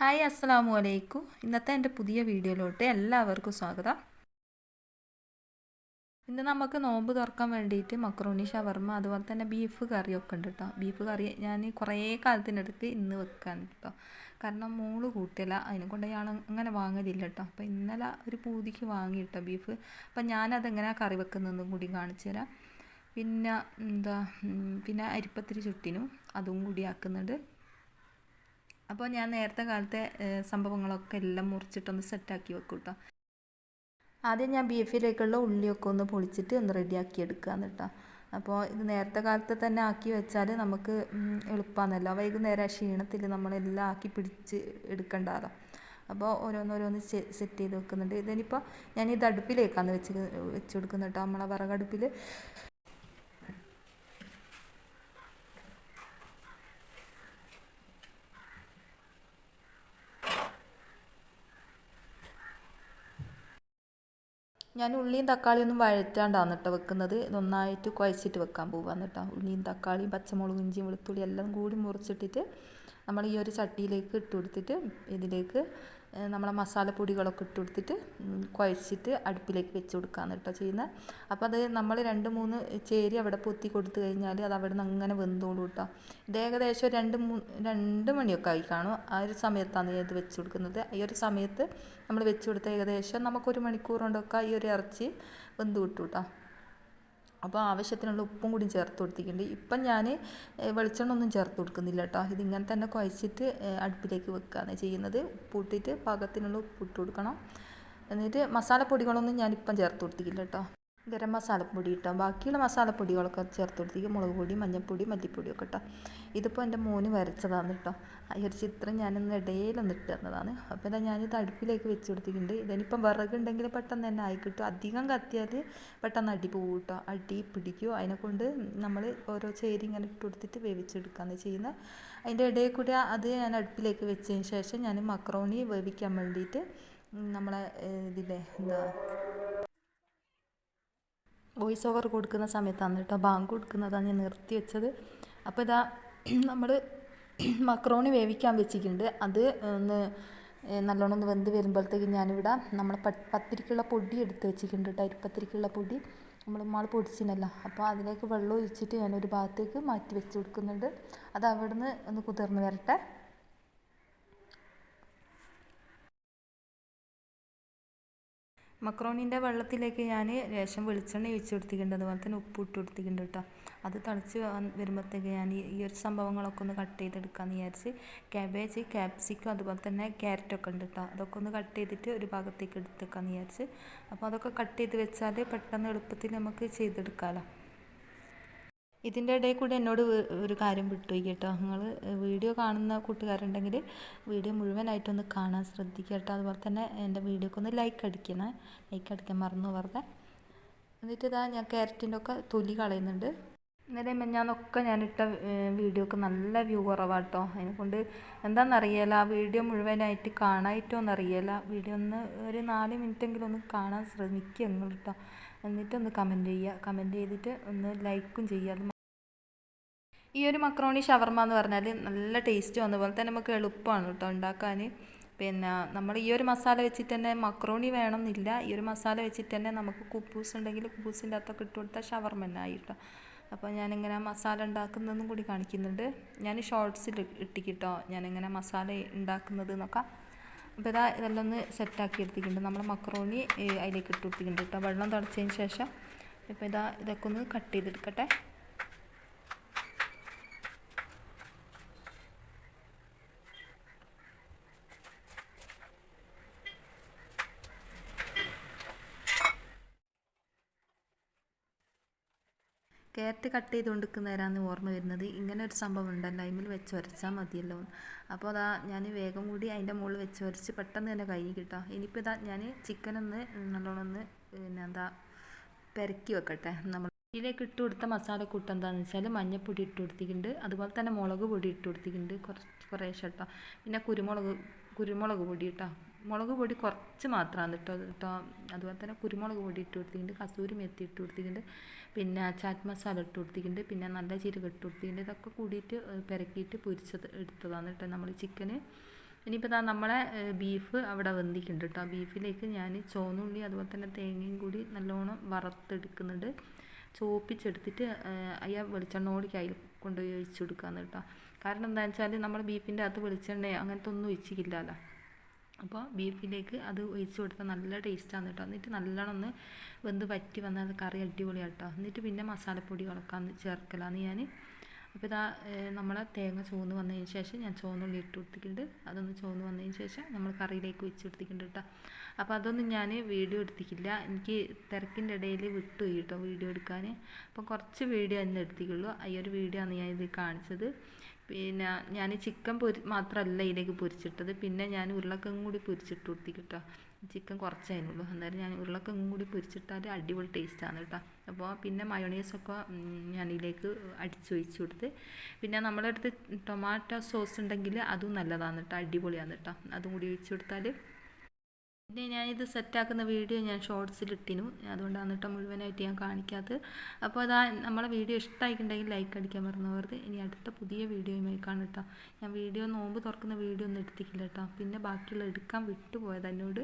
Hi അസ്സലാമു അലൈക്കും. ഇന്നത്തെ എന്റെ പുതിയ വീഡിയോയിലോട്ട് എല്ലാവർക്കും സ്വാഗതം. ഇന്ന് നമുക്ക് നോമ്പ് തുറക്കാൻ വേണ്ടിയിട്ട് മക്രോണി ഷവർമ്മ അതുപോലെ തന്നെ ബീഫ് കറിയൊക്കെ ഉണ്ട് കേട്ടോ ബീഫ് കറി ഞാൻ കുറേ കാലത്തിനടുത്ത് ഇന്ന് വെക്കാൻ കേട്ടോ കാരണം മൂൾ കൂട്ടില്ല അതിനെ കൊണ്ട് ഞാൻ അങ്ങനെ വാങ്ങലില്ല കേട്ടോ അപ്പോൾ ഇന്നലെ ഒരു പൂതിക്ക് വാങ്ങി കേട്ടോ ബീഫ്. അപ്പം ഞാനതെങ്ങനെ കറി വെക്കുന്നതെന്നും കൂടി കാണിച്ചു തരാം. പിന്നെ എന്താ പിന്നെ അരിപ്പത്തിരി ചുട്ടിനും അതും കൂടി ആക്കുന്നുണ്ട്. അപ്പോൾ ഞാൻ നേരത്തെ കാലത്തെ സംഭവങ്ങളൊക്കെ എല്ലാം മുറിച്ചിട്ടൊന്ന് സെറ്റാക്കി വെക്കും കേട്ടോ ആദ്യം ഞാൻ ബീഫിലേക്കുള്ള ഉള്ളിയൊക്കെ ഒന്ന് പൊളിച്ചിട്ട് ഒന്ന് റെഡിയാക്കി എടുക്കാന്ന് കേട്ടോ അപ്പോൾ ഇത് നേരത്തെ കാലത്ത് തന്നെ ആക്കി വെച്ചാൽ നമുക്ക് എളുപ്പമാണല്ലോ വൈകുന്നേരം ക്ഷീണത്തിൽ നമ്മളെല്ലാം ആക്കി പിടിച്ച് എടുക്കണ്ടാലോ. അപ്പോൾ ഓരോന്നോരോന്ന് സെറ്റ് ചെയ്ത് വെക്കുന്നുണ്ട്. ഇതിനിപ്പോൾ ഞാൻ ഇത് അടുപ്പിലേക്കാണ് വെച്ച് വെച്ച് കൊടുക്കുന്നത് കേട്ടോ നമ്മളെ വിറകടുപ്പിൽ ഞാൻ ഉള്ളിയും തക്കാളിയും ഒന്നും വഴറ്റാണ്ടാണ് കേട്ടോ വെക്കുന്നത്. നന്നായിട്ട് കുഴച്ചിട്ട് വെക്കാൻ പോവാന്ന് കേട്ടോ ഉള്ളിയും തക്കാളിയും പച്ചമുളകും ഇഞ്ചിയും വെളുത്തുള്ളി എല്ലാം കൂടി മുറിച്ചിട്ടിട്ട് നമ്മൾ ഈ ഒരു ചട്ടിയിലേക്ക് ഇട്ട് കൊടുത്തിട്ട് ഇതിലേക്ക് നമ്മളെ മസാലപ്പൊടികളൊക്കെ ഇട്ട് കൊടുത്തിട്ട് കുഴച്ചിട്ട് അടുപ്പിലേക്ക് വെച്ച് കൊടുക്കുകയാണ് കേട്ടോ ചെയ്യുന്നത് അപ്പോൾ അത് നമ്മൾ രണ്ട് മൂന്ന് ചേരി അവിടെ പൊത്തി കൊടുത്തു കഴിഞ്ഞാൽ അത് അവിടെ നിന്ന് അങ്ങനെ വെന്തോളൂ കേട്ടോ. ഇത് ഏകദേശം രണ്ട് മൂന്ന് രണ്ട് മണിയൊക്കെ ആയി കാണും. ആ ഒരു സമയത്താണ് ഇത് വെച്ച് കൊടുക്കുന്നത്. ഈ ഒരു സമയത്ത് നമ്മൾ വെച്ച് കൊടുത്ത ഏകദേശം നമുക്കൊരു മണിക്കൂർ കൊണ്ടൊക്കെ ഈ ഒരു ഇറച്ചി വെന്ത് കിട്ടും കേട്ടോ. അപ്പോൾ ആവശ്യത്തിനുള്ള ഉപ്പും കൂടി ചേർത്ത് കൊടുത്തിട്ടുണ്ട്. ഇപ്പം ഞാൻ വെളിച്ചെണ്ണ ഒന്നും ചേർത്ത് കൊടുക്കുന്നില്ല കേട്ടോ ഇതിങ്ങനെ തന്നെ കുഴച്ചിട്ട് അടുപ്പിലേക്ക് വെക്കുകയാണ് ചെയ്യുന്നത്. ഉപ്പിട്ടിട്ട് പാകത്തിനുള്ള ഉപ്പിട്ട് കൊടുക്കണം. എന്നിട്ട് മസാലപ്പൊടികളൊന്നും ഞാനിപ്പം ചേർത്ത് കൊടുത്തിട്ടില്ല കേട്ടോ ഗരം മസാലപ്പൊടി ഇട്ടാൽ ബാക്കിയുള്ള മസാലപ്പൊടികളൊക്കെ ചേർത്ത് കൊടുത്തേക്ക് മുളക് പൊടി മഞ്ഞൾപ്പൊടി മല്ലിപ്പൊടിയൊക്കെ ഇട്ടോ. ഇതിപ്പോൾ എന്റെ മോന് വരച്ചതാണ് കേട്ടോ ഈ ഒരു ചിത്രം ഞാനൊന്ന് ഇടയിലൊന്ന് ഇട്ട് തന്നതാണ്. അപ്പോൾ ഇതാ ഞാനിത് അടുപ്പിലേക്ക് വെച്ച് കൊടുത്തിട്ടുണ്ട് ഇതിനിപ്പം വിറകുണ്ടെങ്കിൽ പെട്ടെന്ന് തന്നെ ആയി കിട്ടും. അധികം കത്തിയാൽ പെട്ടെന്ന് അടി പോകും കേട്ടോ അടി പിടിക്കും. അതിനെ കൊണ്ട് നമ്മൾ ഓരോ ചേരി ഇങ്ങനെ ഇട്ട് കൊടുത്തിട്ട് വേവിച്ചെടുക്കുകയാണ് ചെയ്യുന്നത്. അതിന്റെ ഇടയിൽ കൂടി അത് ഞാൻ അടുപ്പിലേക്ക് വെച്ചതിന് ശേഷം ഞാൻ മക്രോണി വേവിക്കാൻ വേണ്ടിയിട്ട് നമ്മളെ ഇതിലെ എന്താ വോയിസ് ഓവർ കൊടുക്കുന്ന സമയത്താണ് കേട്ടോ ബാങ്ക് കൊടുക്കുന്നതാണ് ഞാൻ നിർത്തി വെച്ചത്. അപ്പോൾ ഇതാ നമ്മൾ മക്രോണി വേവിക്കാൻ വെച്ചിട്ടുണ്ട്. അത് ഒന്ന് നല്ലോണം ഒന്ന് വെന്ത് വരുമ്പോഴത്തേക്ക് ഞാനിവിടെ നമ്മൾ പത്തിരിക്കുള്ള പൊടി എടുത്ത് വെച്ചിട്ടുണ്ട് കേട്ടോ. അരിപ്പത്തിരിക്കുള്ള പൊടി നമ്മൾ മാൾ പൊടിച്ചിനല്ല. അപ്പോൾ അതിലേക്ക് വെള്ളം ഒഴിച്ചിട്ട് ഞാനൊരു ഭാഗത്തേക്ക് മാറ്റി വെച്ച് കൊടുക്കുന്നുണ്ട്. അത് അവിടുന്ന് ഒന്ന് കുതിർന്ന് വരട്ടെ. മക്രോണിന്റെ വെള്ളത്തിലേക്ക് ഞാൻ രേഷം വെളിച്ചെണ്ണ ഒഴിച്ച് കൊടുത്തിട്ടുണ്ട്. അതുപോലെ തന്നെ ഉപ്പ് ഇട്ട് കൊടുത്തിട്ടുണ്ട് കേട്ടോ. അത് തിളച്ച് വരുമ്പോഴത്തേക്ക് ഞാൻ ഈ ഒരു സംഭവങ്ങളൊക്കെ ഒന്ന് കട്ട് ചെയ്തെടുക്കാമെന്ന് വിചാരിച്ച് ക്യാബേജ് ക്യാപ്സിക്കം അതുപോലെ തന്നെ ക്യാരറ്റൊക്കെ ഉണ്ട് കേട്ടോ. അതൊക്കെ ഒന്ന് കട്ട് ചെയ്തിട്ട് ഒരു ഭാഗത്തേക്ക് എടുത്തേക്കാമെന്ന് വിചാരിച്ച്. അപ്പോൾ അതൊക്കെ കട്ട് ചെയ്ത് വെച്ചാൽ പെട്ടെന്ന് എളുപ്പത്തിൽ നമുക്ക് ചെയ്തെടുക്കാമല്ലോ ഇതിന്റെ ഇടയിൽ കൂടി എന്നോട് ഒരു കാര്യം വിട്ടുപോയി കേട്ടോ. നിങ്ങൾ വീഡിയോ കാണുന്ന കൂട്ടുകാരുണ്ടെങ്കിൽ വീഡിയോ മുഴുവനായിട്ടൊന്ന് കാണാൻ ശ്രദ്ധിക്കുക കേട്ടോ. അതുപോലെ തന്നെ എന്റെ വീഡിയോക്ക് ഒന്ന് ലൈക്ക് അടിക്കണേ. ലൈക്ക് അടിക്കാൻ മറന്നു വെറുതെ എന്നിട്ട് ഇതാ ഞാൻ ക്യാരറ്റിന്റെ ഒക്കെ തൊലി കളയുന്നുണ്ട്. ഇന്നലെ മിഞ്ഞാന്നൊക്കെ ഞാനിട്ട വീഡിയോക്ക് നല്ല വ്യൂ കുറവാണ് കേട്ടോ അതിനെക്കൊണ്ട് എന്താണെന്നറിയില്ല ആ വീഡിയോ മുഴുവനായിട്ട് കാണായിട്ടോ എന്നറിയില്ല വീഡിയോ ഒന്ന് ഒരു നാല് മിനിറ്റെങ്കിലും ഒന്ന് കാണാൻ ശ്രമിക്കുക നിങ്ങൾ കേട്ടോ എന്നിട്ടൊന്ന് കമന്റ് ചെയ്യുക കമന്റ് ചെയ്തിട്ട് ഒന്ന് ലൈക്കും ചെയ്യുക ഈ ഒരു മക്രോണി ഷവർമ എന്ന് പറഞ്ഞാൽ നല്ല ടേസ്റ്റും അതുപോലെ തന്നെ നമുക്ക് എളുപ്പമാണ് കേട്ടോ ഉണ്ടാക്കാൻ പിന്നെ നമ്മൾ ഈ ഒരു മസാല വെച്ചിട്ട് തന്നെ മക്രോണി വേണമെന്നില്ല ഈ ഒരു മസാല വെച്ചിട്ട് തന്നെ നമുക്ക് കുപ്പൂസ് ഉണ്ടെങ്കിൽ കുപ്പൂസിന്റെ അകത്തൊക്കെ ഇട്ട് കൊടുത്താൽ ഷവർമ തന്നെ ആയി കേട്ടോ. അപ്പോൾ ഞാനിങ്ങനെ മസാല ഉണ്ടാക്കുന്നതും കൂടി കാണിക്കുന്നുണ്ട്. ഞാൻ ഷോർട്സിൽ ഇട്ടിക്കിട്ടോ. ഞാനിങ്ങനെ മസാല ഉണ്ടാക്കുന്നത് നോക്കാം. അപ്പോൾ ഇതാ ഇതെല്ലാം ഒന്ന് സെറ്റാക്കി എടുത്തിട്ടുണ്ട്. നമ്മൾ മക്രോണി അതിലേക്ക് ഇട്ട് കൊടുത്തിട്ടുണ്ട് കേട്ടോ. വെള്ളം തിളച്ചതിന് ശേഷം ഇപ്പോൾ ഇതാ ഇതൊക്കെ ഒന്ന് കട്ട് ചെയ്തെടുക്കട്ടെ. ക്യാരറ്റ് കട്ട് ചെയ്ത് കൊടുക്കുന്നവരാണ് ഓർമ്മ വരുന്നത്. ഇങ്ങനെ ഒരു സംഭവം ഉണ്ടല്ലോ അതിൽ വെച്ച് വരച്ചാൽ മതിയല്ലോ. അപ്പോൾ അതാ ഞാൻ വേഗം കൂടി അതിന്റെ മുകളിൽ വെച്ച് വരച്ച് പെട്ടെന്ന് തന്നെ കൈ കിട്ടാം. ഇനിയിപ്പോൾ ഇതാ ഞാൻ ചിക്കനൊന്ന് നല്ലോണം ഒന്ന് പിന്നെ എന്താ പെരക്കി വെക്കട്ടെ. നമ്മൾ ഇതിലേക്ക് ഇട്ട് കൊടുത്ത മസാലക്കൂട്ട് എന്താണെന്ന് വെച്ചാൽ മഞ്ഞൾപ്പൊടി ഇട്ട് കൊടുത്തിട്ടുണ്ട്. അതുപോലെ തന്നെ മുളക് പൊടി ഇട്ട് കൊടുത്തിട്ടുണ്ട്. കുറച്ച് കുറേശ്ശെ കേട്ടോ. പിന്നെ കുരുമുളക് കുരുമുളക് പൊടി കേട്ടോ. മുളക് പൊടി കുറച്ച് മാത്രമാണ് കേട്ടോ കേട്ടോ. അതുപോലെ തന്നെ കുരുമുളക് പൊടി ഇട്ട് കൊടുത്തിട്ടുണ്ട്. കസൂരി മെത്തി ഇട്ട് കൊടുത്തിട്ടുണ്ട്. പിന്നെ ചാറ്റ് മസാല ഇട്ട് കൊടുത്തിട്ടുണ്ട്. പിന്നെ നല്ല ജീരകം ഇട്ട് കൊടുത്തിട്ടുണ്ട്. ഇതൊക്കെ കൂടിയിട്ട് പെരക്കിയിട്ട് പൊരിച്ചത് എടുത്തതാണ് കേട്ടോ നമ്മൾ ചിക്കന്. ഇനിയിപ്പോൾ ഇതാ നമ്മളെ ബീഫ് അവിടെ വെന്തിക്കുന്നുണ്ട് കേട്ടോ. ബീഫിലേക്ക് ഞാൻ ചുവന്നുള്ളി അതുപോലെ തന്നെ തേങ്ങയും കൂടി നല്ലോണം വറുത്തെടുക്കുന്നുണ്ട്. ചോപ്പിച്ചെടുത്തിട്ട് അയ്യ വെളിച്ചെണ്ണോടിക്ക് അതിൽ കൊണ്ടുപോയി ഒഴിച്ച് കൊടുക്കാന്ന് കേട്ടോ. കാരണം എന്താണെന്ന് വെച്ചാൽ നമ്മൾ ബീഫിന്റെ അകത്ത് വെളിച്ചെണ്ണ അങ്ങനത്തെ ഒന്നും ഒഴിച്ചിട്ടില്ലല്ലോ അപ്പോൾ ബീഫിലേക്ക് അത് ഒഴിച്ച് കൊടുത്താൽ നല്ല ടേസ്റ്റാണ് കേട്ടോ. എന്നിട്ട് നല്ലോണം ഒന്ന് വെന്ത് വറ്റി വന്നാൽ കറി അടിപൊളിയാണ് കേട്ടോ എന്നിട്ട് പിന്നെ മസാലപ്പൊടി മസാലപ്പൊടികളൊക്കെ ചേർക്കലാന്ന് ഞാൻ അപ്പോൾ ഇതാ നമ്മളെ തേങ്ങ ചുവന്ന് വന്നതിന് ശേഷം ഞാൻ ചുവന്നുള്ളി ഇട്ട് കൊടുത്തിട്ടുണ്ട്. അതൊന്ന് ചുവന്ന് വന്നതിന് ശേഷം നമ്മൾ കറിയിലേക്ക് വെച്ച് കൊടുത്തിട്ടുണ്ട് കേട്ടോ. അപ്പോൾ അതൊന്നും ഞാൻ വീഡിയോ എടുത്തിട്ടില്ല. എനിക്ക് തിരക്കിന്റെ ഇടയിൽ വിട്ടു കേട്ടോ വീഡിയോ എടുക്കാൻ അപ്പോൾ കുറച്ച് വീഡിയോ ഇന്ന് എടുത്തിട്ടുള്ളൂ. ഈ ഒരു വീഡിയോ ആണ് ഞാൻ ഇത് കാണിച്ചത്. പിന്നെ ഞാൻ ചിക്കൻ പൊരി മാത്രമല്ല ഇതിലേക്ക് പൊരിച്ചിട്ടത്. പിന്നെ ഞാൻ ഉരുളക്കിഴങ്ങും കൂടി പൊരിച്ചിട്ട് കൊടുത്തി കേട്ടോ ചിക്കൻ കുറച്ചായിരുന്നുള്ളൂ അന്നേരം ഞാൻ ഉരുളക്കിഴങ്ങും കൂടി പൊരിച്ചിട്ടാൽ അടിപൊളി ടേസ്റ്റാണ് കേട്ടോ അപ്പോൾ പിന്നെ മയോണീസൊക്കെ ഞാൻ ഇതിലേക്ക് അടിച്ചൊഴിച്ച് കൊടുത്ത്. പിന്നെ നമ്മുടെ അടുത്ത് ടൊമാറ്റോ സോസ് ഉണ്ടെങ്കിൽ അതും നല്ലതാണ് കേട്ടോ അടിപൊളിയാണ് കേട്ടോ അതും കൂടി ഒഴിച്ച് കൊടുത്താൽ പിന്നെ ഞാനിത് സെറ്റാക്കുന്ന വീഡിയോ ഞാൻ ഷോർട്സിൽ ഇട്ടിനു അതുകൊണ്ടാണ് കേട്ടോ മുഴുവനായിട്ട് ഞാൻ കാണിക്കാത്തത്. അപ്പോൾ അതാ നമ്മളെ വീഡിയോ ഇഷ്ടമായിട്ടുണ്ടെങ്കിൽ ലൈക്ക് അടിക്കാൻ മറന്നുപോകരുത്. ഇനി അടുത്ത പുതിയ വീഡിയോയുമായി കാണും കേട്ടോ ഞാൻ വീഡിയോ നോമ്പ് തുറക്കുന്ന വീഡിയോ ഒന്നും എടുത്തിട്ടില്ല കേട്ടോ പിന്നെ ബാക്കിയുള്ള എടുക്കാൻ വിട്ടുപോയത് എന്നോട്